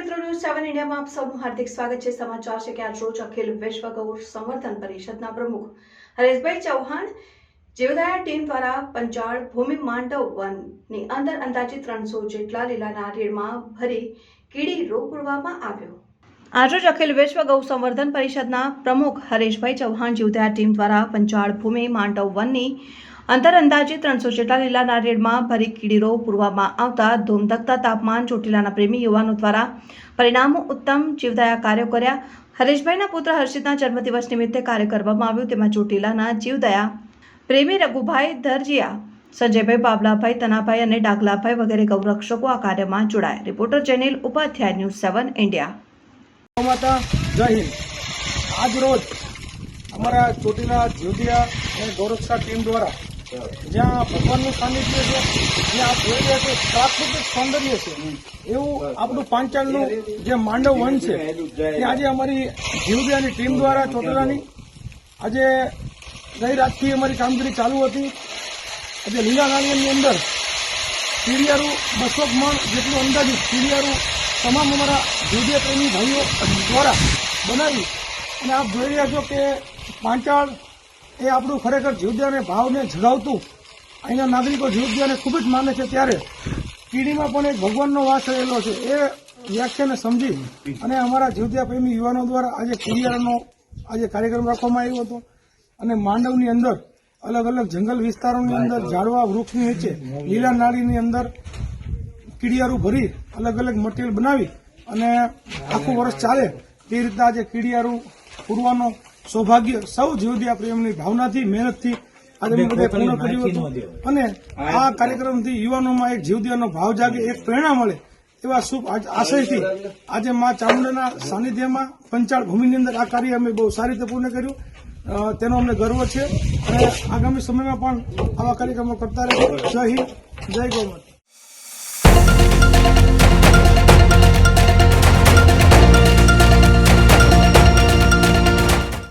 ઇન્ડિયામાં આપ સૌનું હાર્દિક સ્વાગત છે. સમાચાર છે કે આજ રોજ અખિલ વિશ્વ ગૌર સંવર્ધન પરિષદના પ્રમુખ હરેશભાઈ ચૌહાણ, જીવદયા ટીમ દ્વારા પંચાળ ભૂમિ માંડવ વનની અંદર અંદાજે ત્રણસો જેટલા લીલા નારિયેળમાં ભરી કીડી રોગ ઉડવામાં આવ્યો. આજરોજ અખિલ વિશ્વ ગૌ સંવર્ધન પરિષદના પ્રમુખ હરેશભાઈ ચૌહાણ, જીવદયા ટીમ દ્વારા પંચાળ ભૂમિ માંડવ વનની અંતર અંદાજે ત્રણસો જેટલા લીલા નારિયેળમાં ભરી કીડીરો પૂરવામાં આવતા ધૂમધકતા તાપમાન ચોટીલાના પ્રેમી યુવાનો દ્વારા પરિણામો ઉત્તમ જીવદયા કાર્યો કર્યા. હરેશભાઈના પુત્ર હર્ષિતના જન્મદિવસ નિમિત્તે કાર્ય કરવામાં આવ્યું. તેમાં ચોટીલાના જીવદયા પ્રેમી રઘુભાઈ ધરજીયા, સંજયભાઈ બાબલાભાઈ, તનાભાઈ અને ડાગલાભાઈ વગેરે ગૌરક્ષકો આ કાર્યમાં જોડાયા. Reporter channel Upadhyay news seven India. માતા, જય હિન્દ. આજ રોજ અમારા ચોટીલા જ્યોતિયા અને ગૌરક્ષા ટીમ દ્વારા જ્યાં ભગવાનનું સાનિધ્ય છે, જ્યાં આપ જોઈ રહ્યા છો, પ્રાકૃતિક સૌંદર્ય છે. એવું આપણું પાંચાળનું જે માંડવ વન છે, ત્યાં આજે અમારી જીવદયાની ટીમ દ્વારા ચોટલાની આજે ગઈ રાતથી અમારી કામગીરી ચાલુ હતી. આજે લીલા નાળિયેરની અંદર કીડિયારું બસો મણ જેટલું અંદાજિત કીડિયારું તમામ અમારા જીવદયા પ્રેમી ભાઈઓ દ્વારા બનાવી. અને આપ જોઈ રહ્યા છો કે પાંચાળ એ આપણું ખરેખર જીવદયાને ભાવને જગાવતું. અહીંના નાગરિકો જીવદ્યાને ખૂબ જ માને છે ત્યારે કીડીમાં પણ એક ભગવાનનો વાસ રહેલો છે. એ વ્યાખ્યાને સમજી અને અમારા જીવદ્યા પ્રેમી યુવાનો દ્વારા આજે કીડિયાનો આજે કાર્યક્રમ રાખવામાં આવ્યો હતો. અને માંડવની અંદર અલગ અલગ જંગલ વિસ્તારોની અંદર ઝાડવા વૃક્ષની નીચે લીલા નાળીની અંદર કીડિયારું ભરી અલગ અલગ મટીરિયલ બનાવી અને આખું વર્ષ ચાલે તે રીતના આજે કીડિયારું પૂરવાનો સૌભાગ્ય સૌ જીવદિયા પ્રેમની ભાવનાથી મહેનતથી આજે બધાએ પૂર્ણ કર્યું હતું. અને આ કાર્યક્રમથી યુવાનોમાં એક જીવદિયાનો ભાવ જાગે એક પ્રેરણા મળે એવા શુભ આશયથી આજે મા ચામુંડાના સાનિધ્યમાં પંચાળ ભૂમિની અંદર આ કાર્ય અમે બહુ સારી રીતે પૂર્ણ કર્યું. તેનો અમને ગર્વ છે. અને આગામી સમયમાં પણ આવા કાર્યક્રમો કરતા રહેજો. જય હિન્દ જય ગૌ